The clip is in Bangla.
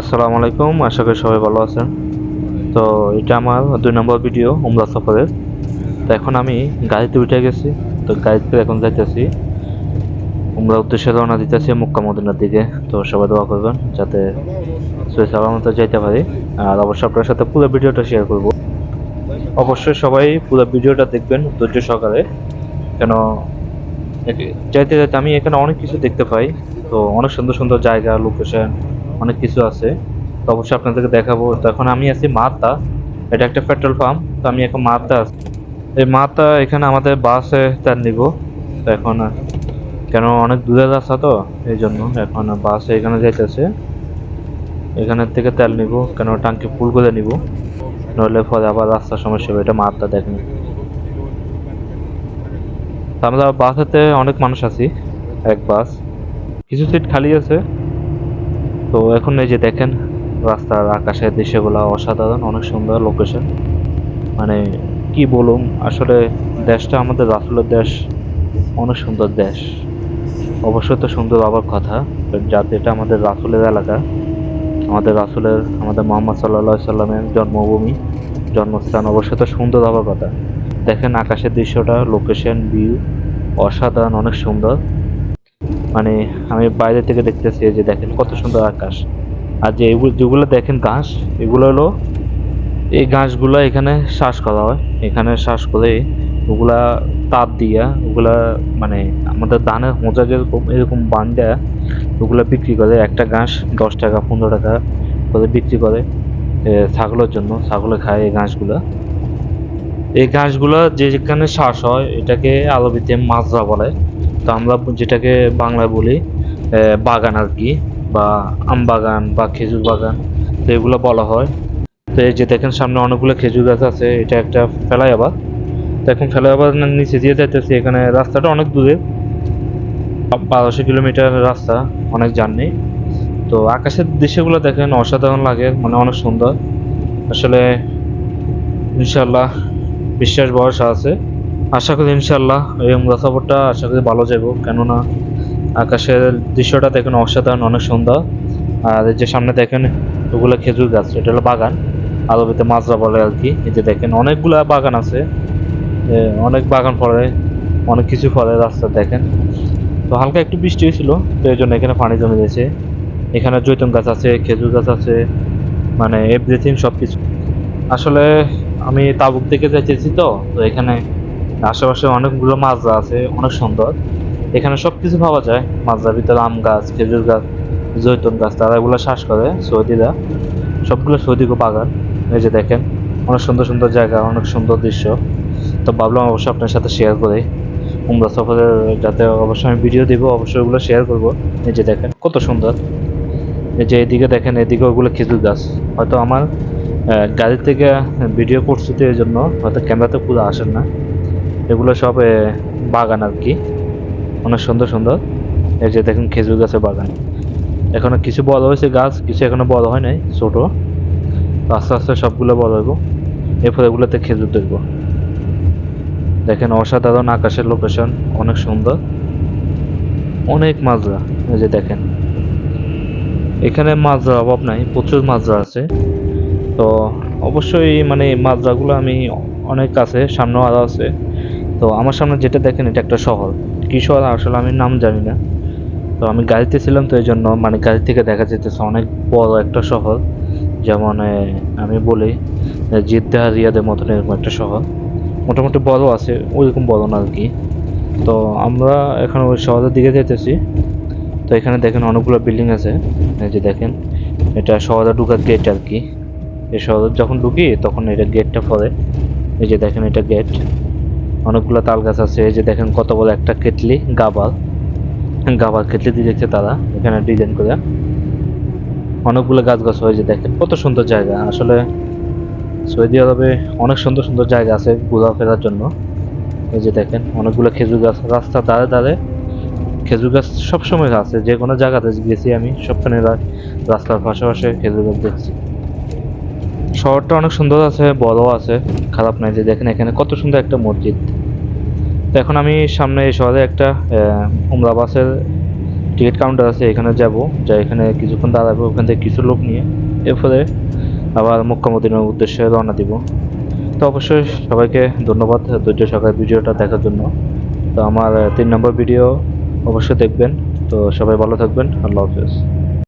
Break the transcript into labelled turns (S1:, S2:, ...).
S1: আসসালামু আলাইকুম, আশা করি সবাই ভালো আছেন। তো এটা আমার দুই নম্বর ভিডিও, উমরা সফরের। তো এখন আমি গাড়িতে উঠে গেছি, তো গাড়িতে এখন যাইতেছি। উমরা উদ্দেশ্যে রওনা দিতেছি মুক্কা মদিনার দিকে। তো সবাই দোয়া করবেন যাতে সুই সালামত যাইতে পারি। আর অবশ্যই আপনার সাথে পুরো ভিডিওটা শেয়ার করব। অবশ্যই সবাই পুরো ভিডিওটা দেখবেন ধৈর্য সহকারে। কেন যাইতে যাইতে আমি এখানে অনেক কিছু দেখতে পাই। তো অনেক সুন্দর সুন্দর জায়গা লোকেশন অনেক কিছু আছে। তো অবশ্যই আপনাদেরকে দেখাবো। তো এখন আমি আছি মাতা এটা একটা পেট্রোল পাম্প। তো আমি এখন মাতা আছি। এই মাতা এখানে আমাদের বাসে তেল নিব। তো এখন, কেন অনেক দূরে রাস্তা তো, এই জন্য এখন বাসে এখানে যাইতেছে। এখানের থেকে তেল নিব। কেন টাঙ্কি ফুল করে নিব। নইলে পরে আবার রাস্তার সমস্যা হবে। এটা মাত্রা দেখেন। আমরা বাসেতে অনেক মানুষ আছি। এক বাস। কিছু সিট খালি আছে। তো এখন এই যে দেখেন, রাস্তার আকাশের দৃশ্যগুলো অসাধারণ, অনেক সুন্দর লোকেশন মানে কি বলুম আসলে দেশটা আমাদের রাসুলের দেশ, অনেক সুন্দর দেশ। অবশ্যই তো সুন্দর আবার কথা যাতে এটা আমাদের রাসুলের এলাকা। আমাদের রাসুলের, আমাদের মোহাম্মদ সাল্লা সাল্লামের জন্মভূমি, জন্মস্থান অবশ্যই তো সুন্দর আবার কথা। দেখেন আকাশের দৃশ্যটা লোকেশন ভিউ অসাধারণ, অনেক সুন্দর। মানে আমি বাইরে থেকে দেখতেছি যে দেখেন কত সুন্দর আকাশ। আর যে যেগুলো দেখেন ঘাস, এগুলো হলো এই ঘাসগুলো এখানে শ্বাস করা হয়। এখানে শ্বাস করে ওগুলা তাপ দিয়া ওগুলা মানে আমাদের ধানের মোজা যেরকম, এরকম বান দেয়া ওগুলা বিক্রি করে। একটা ঘাস দশ টাকা, পনেরো টাকা করে বিক্রি করে ছাগলের জন্য। ছাগলে খায় এই ঘাসগুলা। এই ঘাসগুলো যেখানে শ্বাস হয়, এটাকে আরবিতে মাজরা বলে। তো আমরা যেটাকে বাংলায় বলি বাগান আর কি, বা আম বাগান বা খেজুর বাগান, তো এগুলো বলা হয়। তো এই যে দেখেন সামনে অনেকগুলো খেজুর গাছ আছে, এটা একটা ফেলাই আবার তো এখন ফেলাই আবার নিচে দিয়ে যাইতেছি, এখানে রাস্তাটা অনেক দূরে। বারোশো কিলোমিটার রাস্তা, অনেক জার্নি। তো আকাশের দৃশ্যগুলো দেখেন অসাধারণ লাগে মানে অনেক সুন্দর। আসলে ইনশাল্লাহ বিশ্বাস ভরসা আছে। আশা করি ইনশাল্লাহ এই উমরা সফরটা আশা করি ভালো যাব কেননা আকাশের দৃশ্যটা দেখেন অসাধারণ, অনেক সুন্দর। আর যে সামনে দেখেন ওগুলো খেজুর গাছ, এটা হলো বাগান। আরবিতে মাজরা বলে আর কি এই যে দেখেন অনেকগুলা বাগান আছে। অনেক বাগান ফলে অনেক কিছু ফলে রাস্তা দেখেন। তো হালকা একটু বৃষ্টি হয়েছিল, তো এই জন্য এখানে পানি জমে গেছে। এখানে জৈতুন গাছ আছে, খেজুর গাছ আছে মানে এভরিথিং সব কিছু আসলে আমি তাবুক থেকে যাইতেছি তো তো এখানে আশেপাশে অনেকগুলো মাজরা আছে, অনেক সুন্দর। এখানে সব কিছু পাওয়া যায়। মাজরার ভিতরে আম গাছ, খেজুর গাছ, জৈতুন গাছ, তারা এগুলো শ্বাস করে, সৌদিরা। সবগুলো সৌদি বাগান। এই যে দেখেন, অনেক সুন্দর সুন্দর জায়গা, অনেক সুন্দর দৃশ্য। তো ভাবলাম অবশ্যই আপনার সাথে শেয়ার করি। উমরা সফরের যাতে অবশ্যই আমি ভিডিও দিব, অবশ্যই ওগুলো শেয়ার করব। এই যে দেখেন, কত সুন্দর। এই যে এদিকে দেখেন এদিকে ওগুলো খেজুর গাছ। হয়তো আমার গাড়ি থেকে ভিডিও করছি তো এই জন্য, হয়তো ক্যামেরাতে পুরো আসেন না। এগুলো সব বাগান আর কি। অনেক সুন্দর সুন্দর। এই যে দেখেন খেজুর গাছের বাগান। এখনও কিছু বড় হয়েছে গাছ, কিছু এখনও বড় হয় নাই, ছোট। আস্তে আস্তে সবগুলো বড় হইব। এরপর এগুলোতে খেজুর দেখব দেখেন অসাধারণ আকাশের লোকেশন অনেক সুন্দর। অনেক মাজরা, এই যে দেখেন। এখানে মাজরা অভাব নাই, প্রচুর মাজরা আছে। তো অবশ্যই মানে মাজরাগুলো আমি অনেক আছে সামনেও আরও আছে। তো আমার সামনে যেটা দেখেন, এটা একটা শহর। কি শহর? আসলে আমি নাম জানি না। তো আমি গাড়িতে ছিলাম তো এই জন্য মানে গাড়ি থেকে দেখা যেতেছে অনেক বড় একটা শহর। যেমন আমি বলি জিদ্দা রিয়াদের মতন এরকম একটা শহর। মোটামুটি বড় আছে, ওইরকম বড় না আর কি। তো আমরা এখন ওই শহরের দিকে যেতেছি তো এখানে দেখেন অনেকগুলো বিল্ডিং আছে। এই যে দেখেন, এটা শহরে ঢুকার গেট আর কি। এই শহরে যখন ঢুকি, তখন এটা গেটটা পড়ে। এই যে দেখেন এটা গেট অনেকগুলো তাল গাছ আছে, এই যে দেখেন কত বড় একটা কেটলি গাবার গাবার কেটলি দিয়ে দিয়েছে তারা, এখানে ডিজাইন করে। অনেকগুলো গাছ গাছ হয়েছে, দেখেন কত সুন্দর জায়গা। আসলে সৌদি আরবে অনেক সুন্দর সুন্দর জায়গা আছে ঘোরাফেরার জন্য। এই যে দেখেন অনেকগুলো খেজুর গাছ রাস্তা ধারে ধারে খেজুর গাছ সবসময় আছে, যে কোনো জায়গাতে গেছি আমি, সবখানে রাস্তার পাশাপাশি খেজুর গাছ দেখছি। শহরটা অনেক সুন্দর আছে বড় আছে, খারাপ নাই যে দেখেন এখানে কত সুন্দর একটা মসজিদ। এখন আমি সামনে শহরে একটা উমরা বাসের টিকিট কাউন্টার আছে, এখানে যাব। যা এখানে কিছুক্ষণ দাঁড়াবো, ওখান থেকে কিছু লোক নিয়ে। এরপরে আবার মদিনার উদ্দেশ্যে রওনা দিব। তো অবশ্যই সবাইকে ধন্যবাদ ধৈর্য সহকারে ভিডিওটা দেখার জন্য। তো আমার তিন নম্বর ভিডিও অবশ্যই দেখবেন। তো সবাই ভালো থাকবেন। আল্লাহ হাফেজ।